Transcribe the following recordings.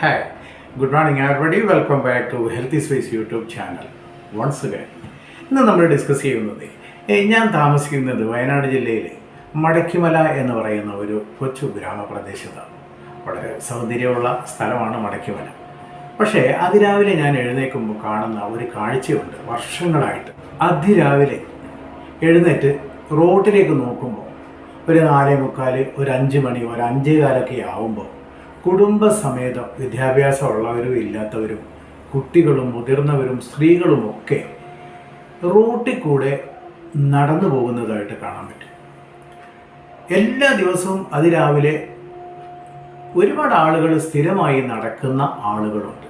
Hi, good morning everybody. Welcome back to Healthy space YouTube channel once again, ഇന്ന് നമ്മൾ discuss ചെയ്യുന്നത് ഞാൻ താമസിക്കുന്നത് വയനാട് ജില്ലയിലെ മടക്കിമല എന്ന് പറയുന്ന ഒരു കൊച്ചു ഗ്രാമപ്രദേശത്താണ്. വളരെ സൗന്ദര്യമുള്ള സ്ഥലമാണ് മടക്കിമല. പക്ഷേ അതിരാവിലെ ഞാൻ എഴുന്നേൽക്കുമ്പോൾ കാണുന്ന ഒരു കാഴ്ചയുണ്ട് വർഷങ്ങളായിട്ട്. അതിരാവിലെ എഴുന്നേറ്റ് റോട്ടിലേക്ക് നോക്കുമ്പോൾ ഒരു നാലേ മുക്കാൽ ഒരു അഞ്ച് മണി ഒരു അഞ്ചേ കാലൊക്കെ ആവുമ്പോൾ കുടുംബസമേതം വിദ്യാഭ്യാസമുള്ളവരും ഇല്ലാത്തവരും കുട്ടികളും മുതിർന്നവരും സ്ത്രീകളും ഒക്കെ റോട്ടിൽ കൂടെ നടന്നു പോകുന്നതായിട്ട് കാണാൻ പറ്റും. എല്ലാ ദിവസവും അതിരാവിലെ ഒരുപാട് ആളുകൾ സ്ഥിരമായി നടക്കുന്ന ആളുകളുണ്ട്.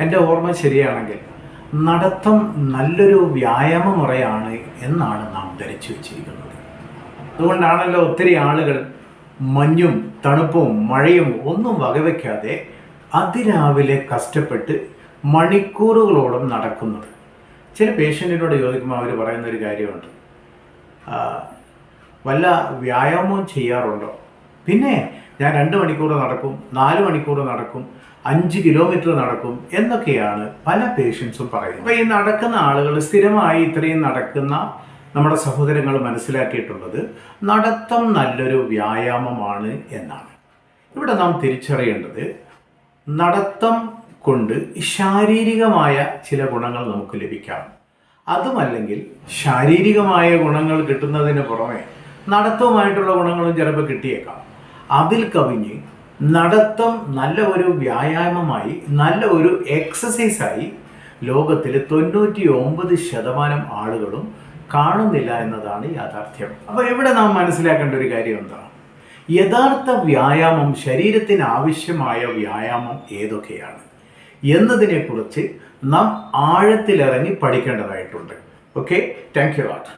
എന്റെ ഓർമ്മ ശരിയാണെങ്കിൽ നടത്തം നല്ലൊരു വ്യായാമ മുറയാണ് എന്നാണ് നാം ധരിച്ചു വച്ചിരിക്കുന്നത്. അതുകൊണ്ടാണല്ലോ ഒത്തിരി ആളുകൾ മഞ്ഞും തണുപ്പും മഴയും ഒന്നും വകവയ്ക്കാതെ അതിരാവിലെ കഷ്ടപ്പെട്ട് മണിക്കൂറുകളോളം നടക്കുന്നത്. ചില പേഷ്യന്റിനോട് ചോദിക്കുമ്പോൾ അവർ പറയുന്ന ഒരു കാര്യമുണ്ട് വല്ല വ്യായാമവും ചെയ്യാറുണ്ടോ? പിന്നെ ഞാൻ രണ്ട് മണിക്കൂർ നടക്കും നാല് മണിക്കൂർ നടക്കും അഞ്ച് കിലോമീറ്റർ നടക്കും എന്നൊക്കെയാണ് പല പേഷ്യൻസും പറയുന്നത്. അപ്പോൾ ഈ നടക്കുന്ന ആളുകൾ സ്ഥിരമായി ഇത്രയും നടക്കുന്ന നമ്മുടെ സഹോദരങ്ങൾ മനസ്സിലാക്കിയിട്ടുള്ളത് നടത്തം നല്ലൊരു വ്യായാമമാണ് എന്നാണ്. ഇവിടെ നാം തിരിച്ചറിയേണ്ടത് നടത്തം കൊണ്ട് ശാരീരികമായ ചില ഗുണങ്ങൾ നമുക്ക് ലഭിക്കാം. അതുമല്ലെങ്കിൽ ശാരീരികമായ ഗുണങ്ങൾ കിട്ടുന്നതിന് പുറമെ നടത്തവുമായിട്ടുള്ള ഗുണങ്ങളും ചിലപ്പോൾ കിട്ടിയേക്കാം. അതിൽ കവിഞ്ഞ് നടത്തം നല്ല ഒരു വ്യായാമമായി നല്ല ഒരു എക്സസൈസായി ലോകത്തിൽ തൊണ്ണൂറ്റി ഒമ്പത് ശതമാനം ആളുകളും കാണുന്നില്ല എന്നതാണ് യാഥാർത്ഥ്യം. അപ്പോൾ ഇവിടെ നാം മനസ്സിലാക്കേണ്ട ഒരു കാര്യം എന്താണ് യഥാർത്ഥ വ്യായാമം ശരീരത്തിന് ആവശ്യമായ വ്യായാമം ഏതൊക്കെയാണ്? എന്നതിനെക്കുറിച്ച് നാം ആഴത്തിലിറങ്ങി പഠിക്കേണ്ടതായിട്ടുണ്ട്. Okay thank you lot